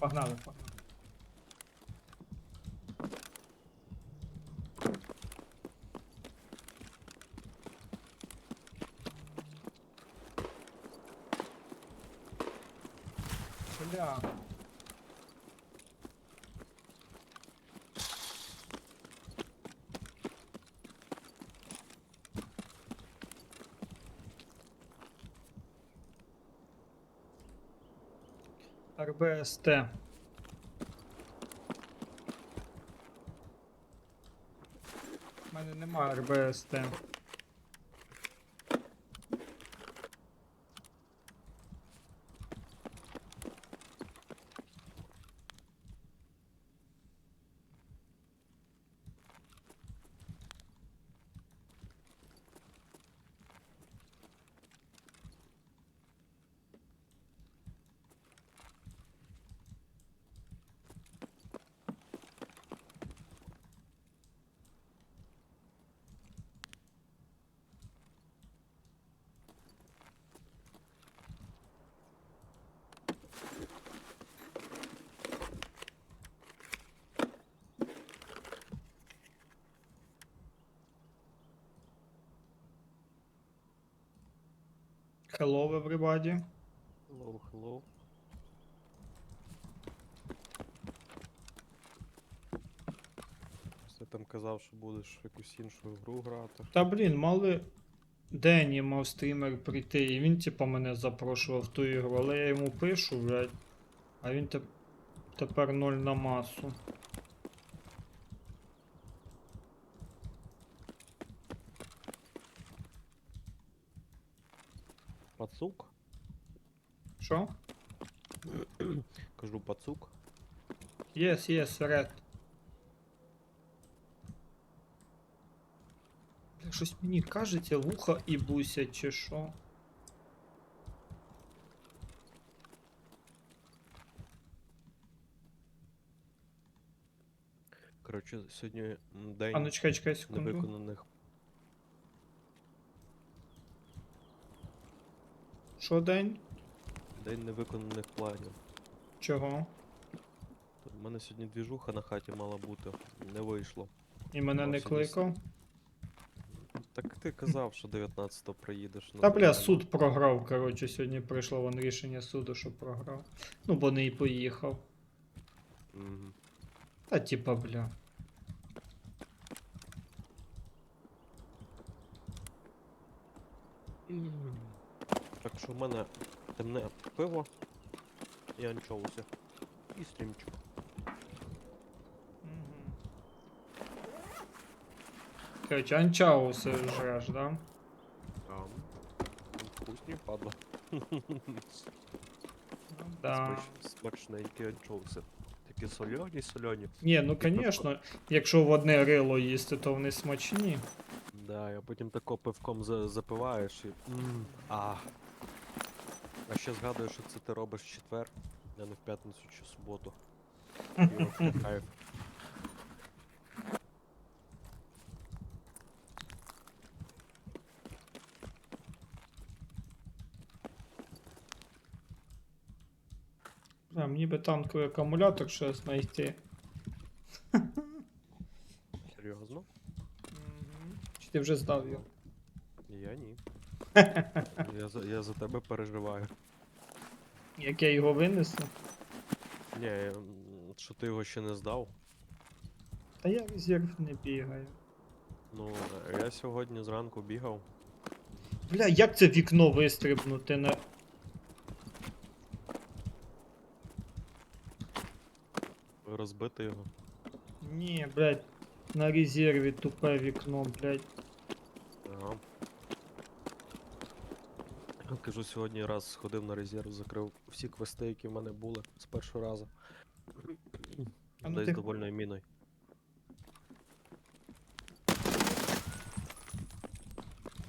погнали, погнали. Бля. РБСТ. У мене немає РБСТ. Hello, everybody. Hello, hello. Ти там казав, що будеш в якусь іншу гру грати. Та блін, мали Дені мав стрімер прийти, і він типа мене запрошував в ту ігру, але я йому пишу, блядь. А він теп... тепер ноль на масу. Пацук? Що? Кажу пацук. Єс, єс, ред. Бля, щось мені кажеться, вуха і буся, чи що? Коротше, сьогодні м, день А ну чекай, чекай секунду. невиконаних. Що день? День невиконаних планів. Чого? У мене сьогодні двіжуха на хаті мала бути. Не вийшло. І мене не кликав? Так ти казав, що 19-го приїдеш. ну, Та бля, суд програв, коротше, сьогодні прийшло вон рішення суду, що програв. Ну, бо не і поїхав. Мгм. Та типа, бля. Що в мене темне пиво і анчоуси. І стрімчик. Короче, анчауси жреш, да? Там. Вкусні падла. Да. Смач- Смачненькі анчоуси. Такі сольоні, сольоні. Ні, ну конечно, якщо в одне рило їсти, то вони смачні. Да, а потім тако пивком за- запиваєш і. м, А. А ще згадую, що це ти робиш в четвер, а не в п'ятницю чи суботу. І кайф. Бля, мені би танковий акумулятор ще знайти. Серйозно? Чи ти вже здав його? Я ні. я, за, я за тебе переживаю. Як я його винесу? Ні, я, що ти його ще не здав. Та я резерв не бігаю. Ну, я сьогодні зранку бігав. Бля, як це вікно вистрибнути на. Розбити його. Ні, блядь, на резерві тупе вікно, блядь. Ага. Кажу, сьогодні раз сходив на резерв, закрив всі квести, які в мене були з першого разу. А ну Десь ти- довольною міною.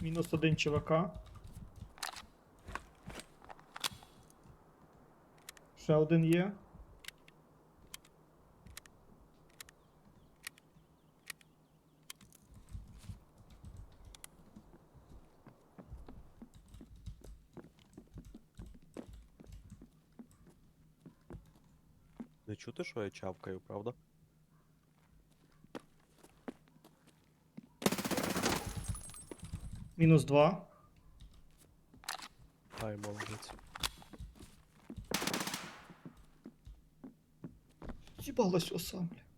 Мінус один чувака. Ще один є. Чути, що я чавкаю, правда? Мінус два. Ай, молодець. З'їбалась оса, бля.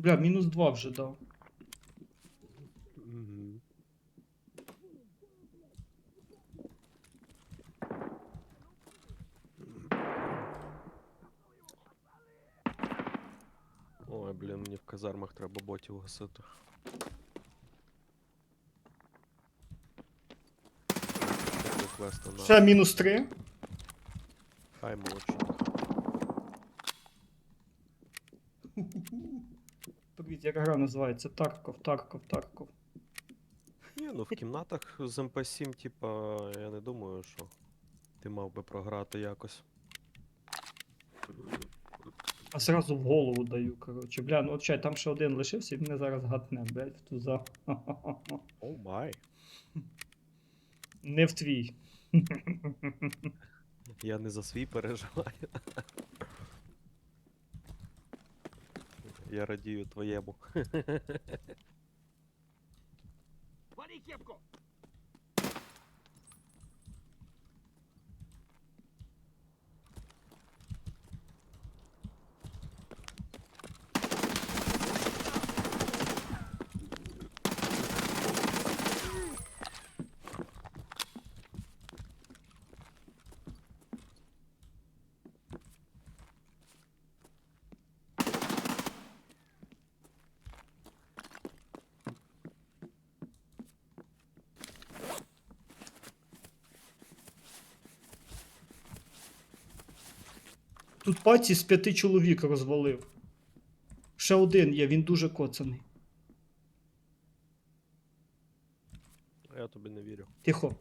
Бля, мінус два вже дав. Угу. Ой, блін, мені в казармах треба ботів гасити. Такий квест на Ще мінус три. хай молодчинка. Привіт, як гра називається? Тарков, Тарков, Тарков. Ні, ну в кімнатах з МП7, типа, я не думаю, що ти мав би програти якось. А зразу в голову даю, коротше. Бля, ну от чай, там ще один лишився, і мене зараз гатне, блядь, в туза. О май. Не в твій. Я не за свій переживаю. Я радію твоєму. Вали кепку! Тут паці з п'яти чоловік розвалив. Ще один є, він дуже коцаний. Я тобі не вірю. Тихо.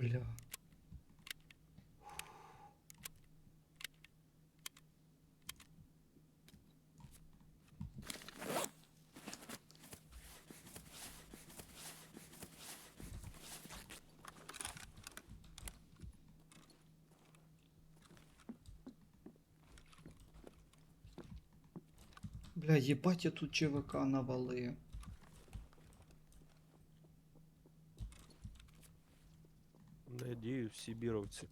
Бля. Бля, ебать я тут ЧВК навалив. Надію, всі біровці.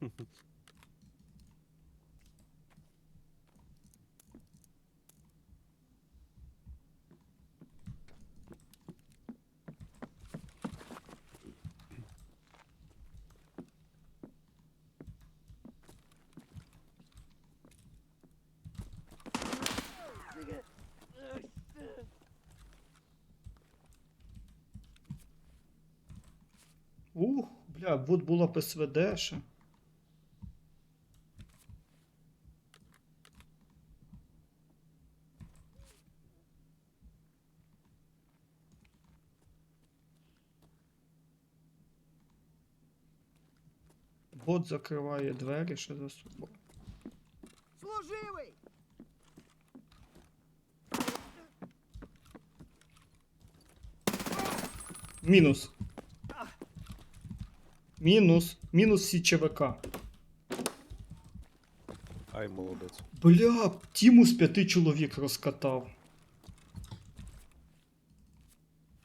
вот була б СВД ще. Бот закриває двері ще за собою. Служивый! Мінус. Мінус. Мінус всі ЧВК. Ай, молодець. Бля, Тіму з п'яти чоловік розкатав.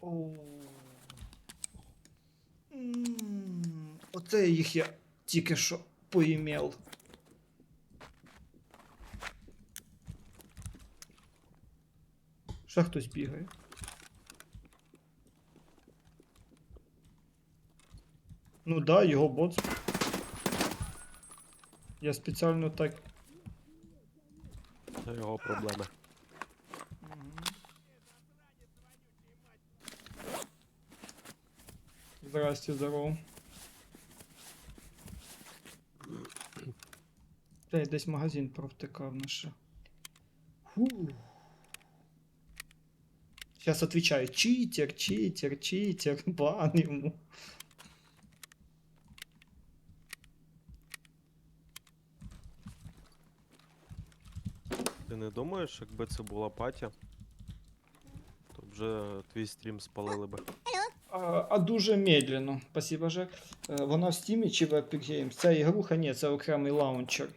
Оу. Оце їх я тільки що поімел. Ще хтось бігає. Ну, да, його бот. Я спеціально так. Це його проблеми. Здрасте, здорово. Блядь, десь магазин провтикав наше. Фу. Сейчас отвечаю. Читер, читер, читер. Бан ему. Думаєш, якби це була патя, то вже твій стрім спалили би. А, а дуже медленно. Спасибо, Жек. Е, Вона в Steam чи в Epic Games? Це ігруха, ні, це окремий лаунчер.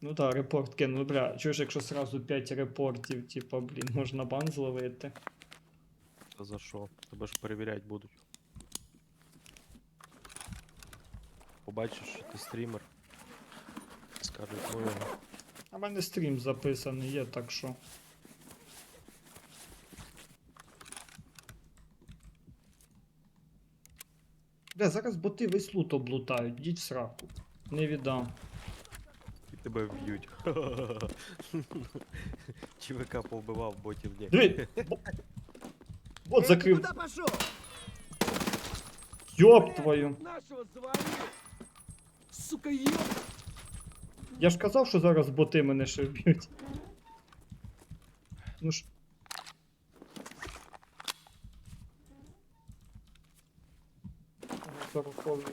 Ну так, репорт кинув. Бля, чуєш, якщо сразу 5 репортів, типа, блін, можна бан зловити. Та за що? Тебе ж перевіряти будуть. Побачиш, що ти стрімер. Скажуть, ну його. А в мене стрім записаний є, так що. Бля, зараз боти весь лут облутають, йдіть в сраку. Не віддам. І тебе вб'ють. ЧВК повбивав, ботів ні. Диви! бо- Бот Эй, ты закрив. куда пошел? Йоп твою. Нашего завалил! Сука, ёб! Я ж казав, що зараз боти мене ще вб'ють. Ну ж. Сороковий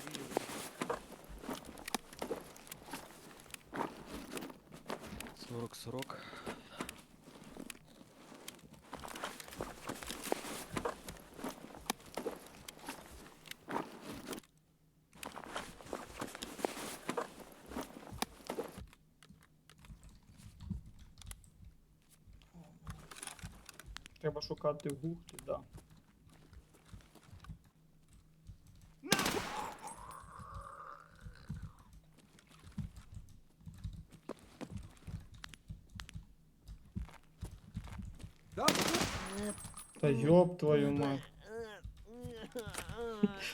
Треба шукати гухти, да. Да, Та йоп твою мать.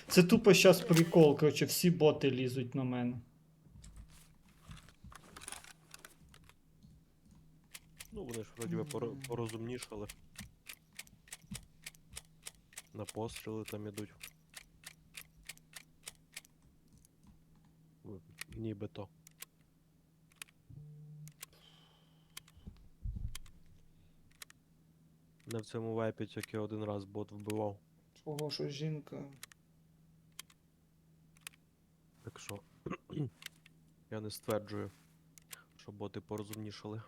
Це тупо щас прикол, короче, всі боти лізуть на мене. Ну вони ж вроді би поро- порозумнішали. На постріли там ідуть. Нібито. Не в цьому вайпі тільки один раз бот вбивав. Чого що жінка? Так що я не стверджую, що боти порозумнішали.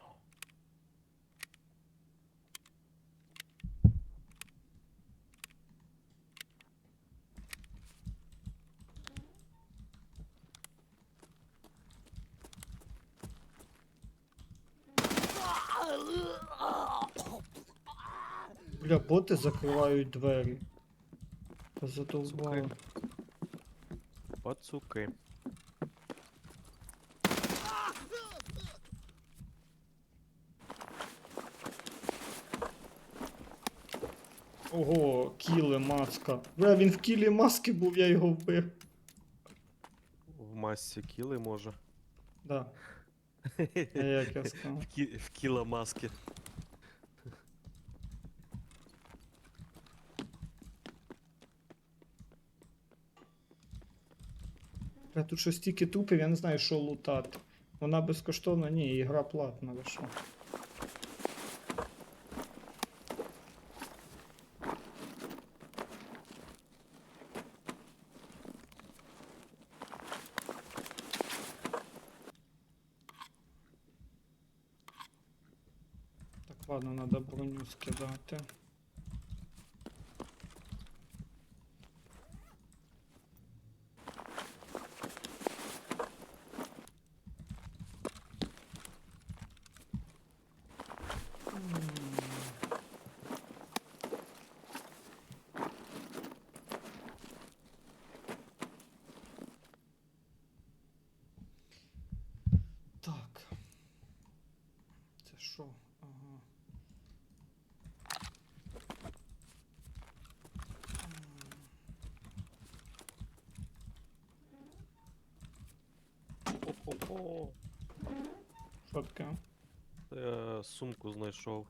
Бля, боти закривають двері. Задовбали. Пацуки. Ого, кіли маска. Бля, він в кілі маски був, я його вбив. В масці кіли може. Да. А як я сказав? В, кі... в кіла маски. Бля, тут щось стільки тупив, я не знаю, що лутати. Вона безкоштовна, ні, ігра платна, ви що? Ладно, надо броню скидати. пішов. О-о-о. Що таке? Е, Сумку знайшов.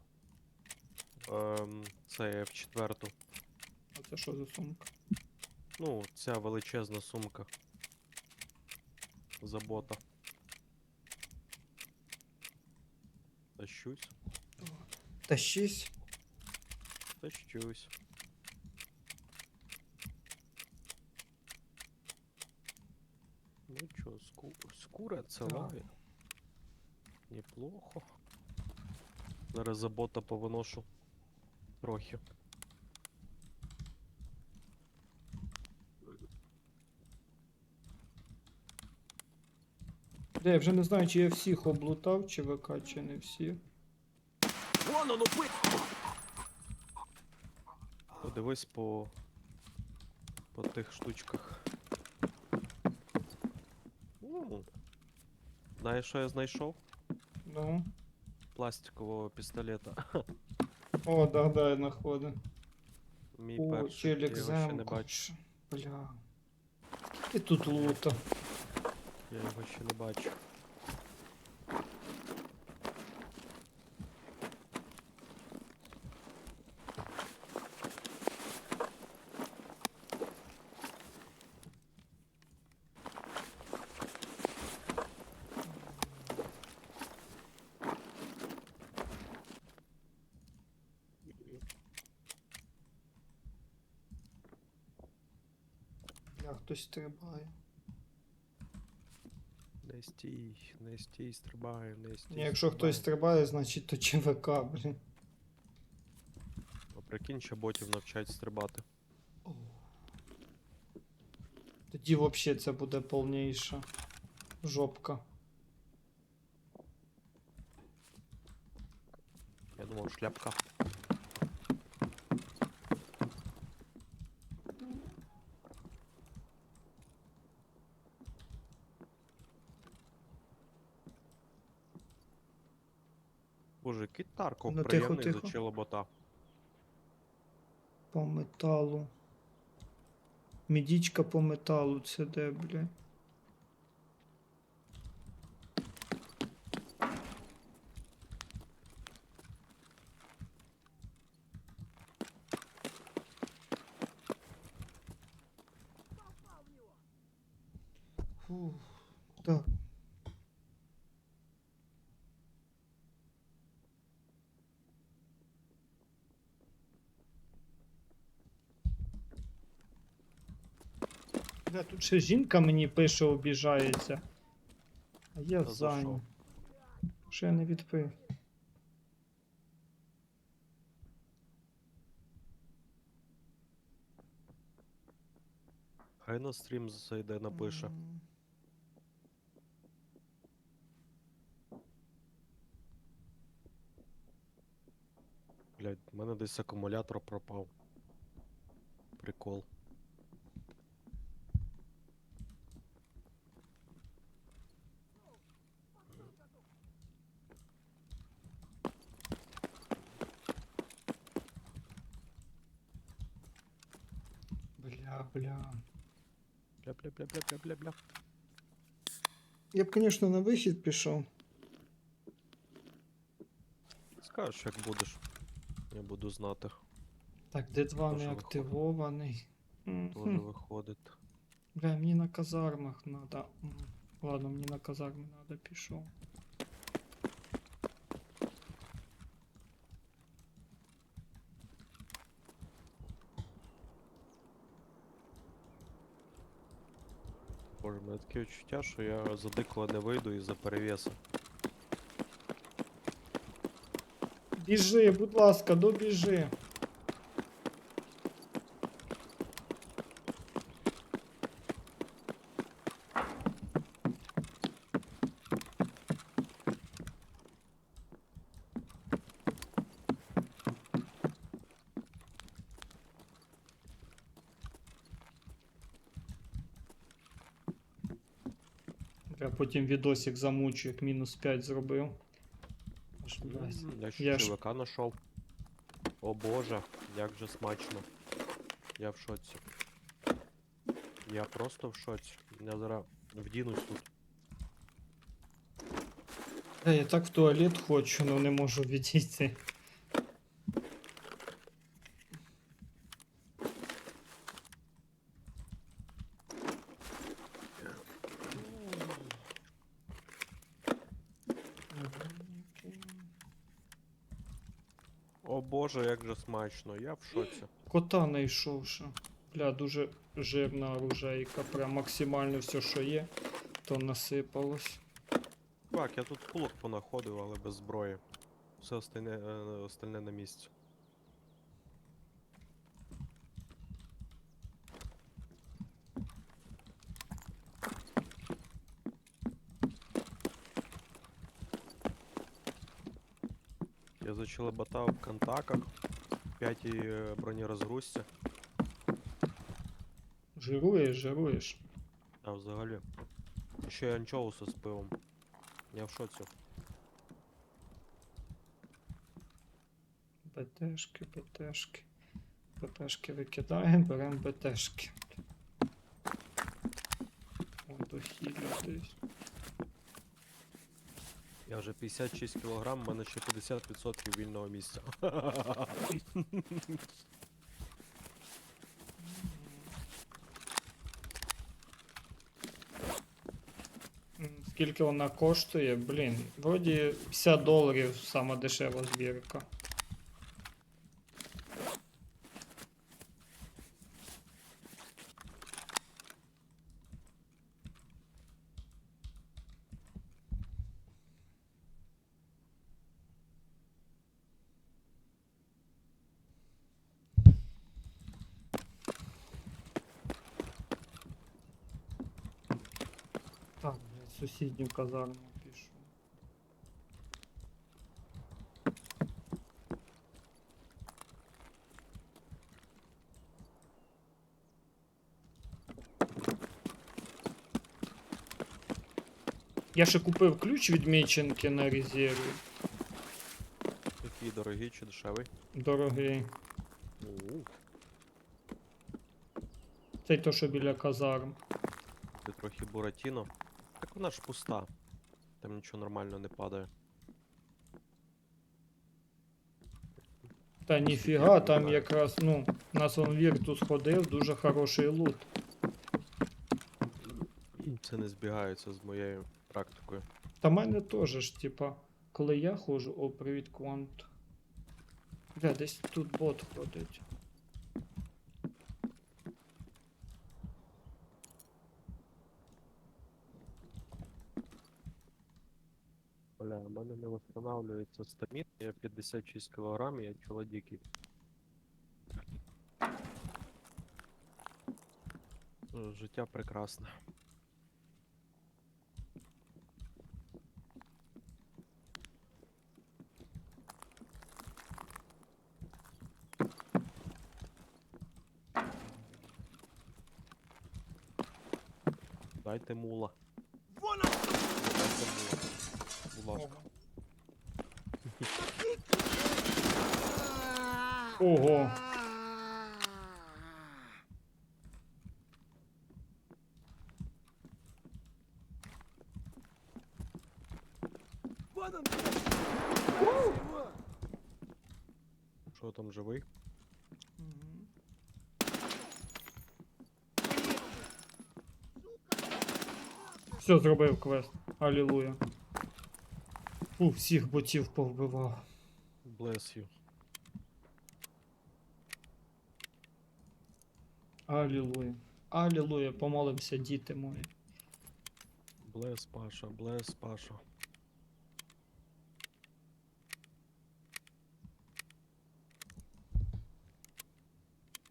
Ем, це в четверту. А це що за сумка? Ну, ця величезна сумка. Забота. Тащусь, Тащись. тащусь. Ну чё, ску... скура целая. Неплохо. Зараз забота повиношу. Трохи. Я вже не знаю, чи я всіх облутав, чи ВК, чи не всі. Вон он упы! Подивись по. по тих штучках. М. Знаєш, що я знайшов? Ну. Пластикового пістолета. О, да, да, я знаходив. Мій О, перший. Я челік його ще не земку. бачу. Ш- Бля. Скільки тут лута? Я його ще не бачу. Бля, хтось стрибає. Не стій, не стій, стрибай, не стій. Ні, якщо хтось стрибає, значить то ЧВК, блін. А прикинь, ще ботів навчать стрибати. Тоді взагалі це буде повніша жопка. Я думав, шляпка. Боже, який Ну, тихо, приємний тихо. зачила бота. По металу. Мідічка по металу, це де, бля. Фух, Так. Бля, тут ще жінка мені пише, обіжається. А я Та за зайнят. Ще я не відпив. Хай на стрім зайде, напише. М, Блять, в мене десь акумулятор пропав. Прикол. Бля, бля. Бля-бля-бля-бля-бля-бля-бля. Я б, звісно, на вихід пішов. Скажеш, як будеш. Я буду знати. Так, Д2 Тоже не виходить. активований. Мгм. Тоже виходить. Бля, мені на казармах надо. М, Ладно, мені на казарми надо, пішов. Таке відчуття, що я за дикла не вийду із-за перевісу. Біжи, будь ласка, добіжи. Я потім відосик замучу, як мінус 5 зробив. Аж, блядь. М, Я Я ж- знайшов. О боже, як же смачно. Я в шоці. Я просто в шоці. Я зараз вдінусь тут. Е, я так в туалет хочу, але не можу відійти. О боже, як же смачно, я в шоці. Кота знайшов ще. Бля, дуже жирна оружейка. Прям максимально все, що є, то насипалось. Так, я тут кулок понаходив, але без зброї. Все остальне, е, остальне на місці. Я зачелеботав в контаках, п'ятій е, бронерозгрузці, Жируєш, жируєш. а взагалі. Ще й анчоуси з пивом. Я в шоці. БТшки, БТшки. БТшки викидаємо, беремо БТшки. О, дохілля десь. Я вже 56 кг, в мене ще 50% вільного місця. Скільки вона коштує? Блін, вроді 50 доларів сама дешева збірка. Так, блядь, сусідню казарму пішов. Я ще купив ключ від Міченки на резерві. Який дорогий чи дешевий? Дорогий. У, Цей то, що біля казарм. Ти трохи буратіно. Так вона ж пуста. Там нічого нормально не падає. Та ніфіга, там якраз, ну, у нас он Віртус ходив, дуже хороший лут. Це не збігається з моєю практикою. Та мене теж ж, типа, коли я ходжу, о, привіт, Квант. Бля, десь тут бот ходить. Бля, у мене не встановлюється стамін, я 56 кг, я. Е, Життя прекрасне. Дайте мула. Вон он! Дайте мула. Будь ласка. Ого. Вон он! Его! Що там живий? Все, зробив квест. Алілуя. Фу, всіх ботів повбивав. Bless you. Алілуя. Алілуя, помолимося, діти мої. Блес, Паша, блес, Паша.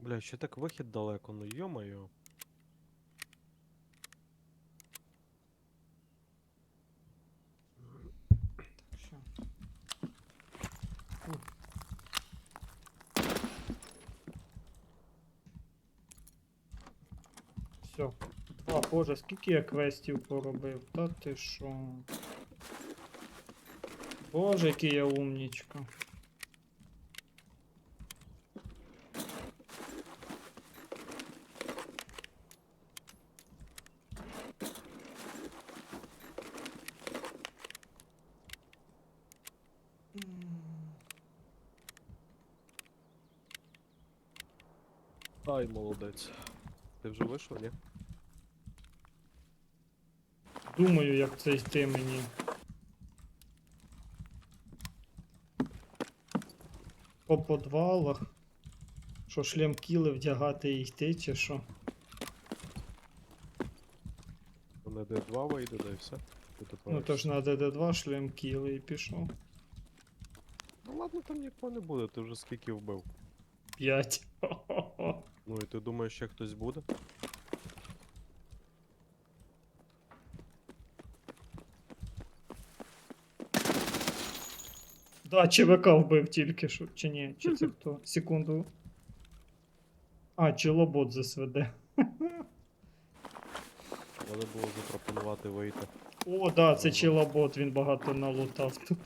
Бля, ще так вихід далеко, ну йо-моє. Боже, скільки я квестів поробив, та ти що? Боже, який я умнічка. Ай, молодець. Ти вже вийшов, ні? Думаю, як це йти мені. По подвалах. Що шлем кіли вдягати і йти, чи що? Мене Д2 вийде, да і все. Ну то ж на ДД2 шлем кіли і пішов. Ну ладно, там нікого не буде, ти вже скільки вбив. П'ять. Ну і ти думаєш, ще хтось буде? Да, ЧВК вбив тільки що. Чи ні? Чи це хто? Секунду. А, чи лобот з СВД. Треба було запропонувати вийти. О, да, це чилобот, він багато налутав тут.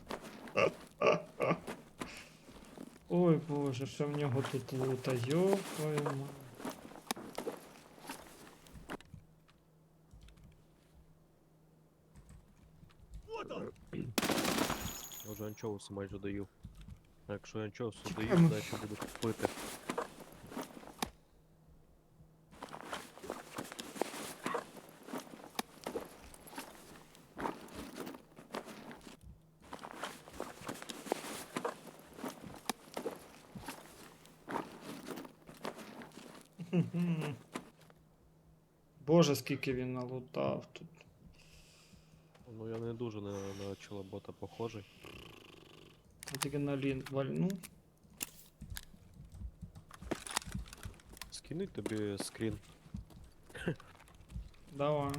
Ой боже, що в нього тут лута, йо мать. Вот он! Анчоуси майже. А якщо я анчоуси Чекаємо. доїв, значить буду пити. Мгм. Боже, скільки він налутав тут. Ну я не дуже на, на чолобота похожий. Адреналін вальну. Скинуть тобі скрін. Давай.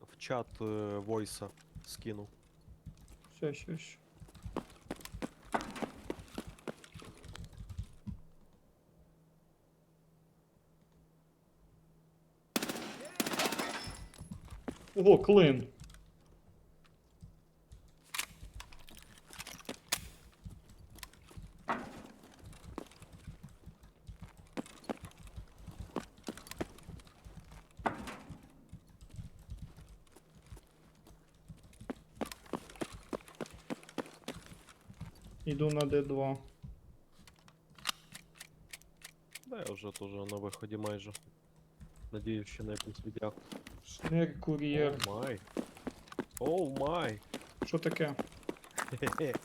В чат е, войса скину. Все, все, все. Ого, клин. Іду на Д2. Да, я вже теж на виході майже. Надіюсь, що на якусь віддяк. Шнир, кур'єр. Оу май. Оу май. Що таке?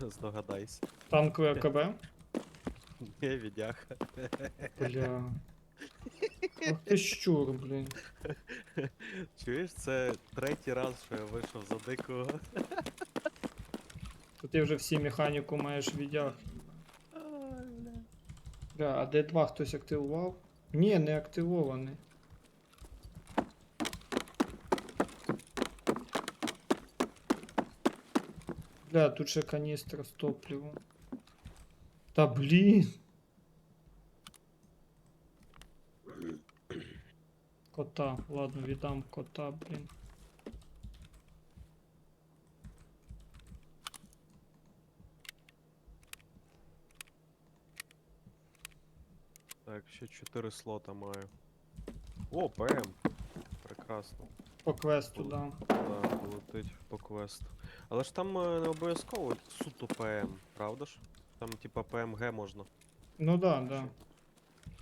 Здогадайся. Танкове АКБ? Не віддяха. Бля. Ах ти щур, блін. Чуєш, це третій раз, що я вийшов за дикого. То ти вже всі механіку маєш бля. Бля, а Д2 хтось активував? Ні, не активований. Бля, тут ще каністра з топливом. Та блін. Кота, ладно, віддам кота, блін. Так, ще 4 слота маю. О, ПМ. Прекрасно. По квесту, да. Так, летить по квесту. Але ж там е, не обов'язково суто ПМ, правда ж? Там типа ПМГ можна. Ну да, да.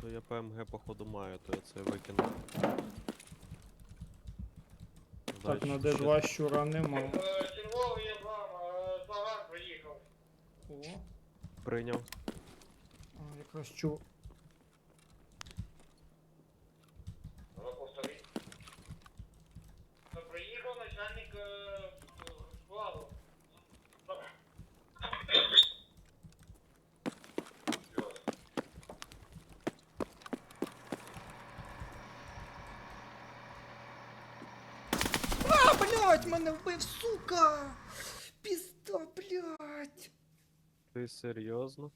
То я ПМГ походу маю, то я це викину. Так, на Значить, ще- Д2 щура нема. Червовий я вам, е, Славан приїхав. О, Прийняв. а, якраз чу. Ну, повтори. Е, Приїхав начальник е, складу. А, блядь, мене вбив, сука! Пізда, блядь! Ти серйозно?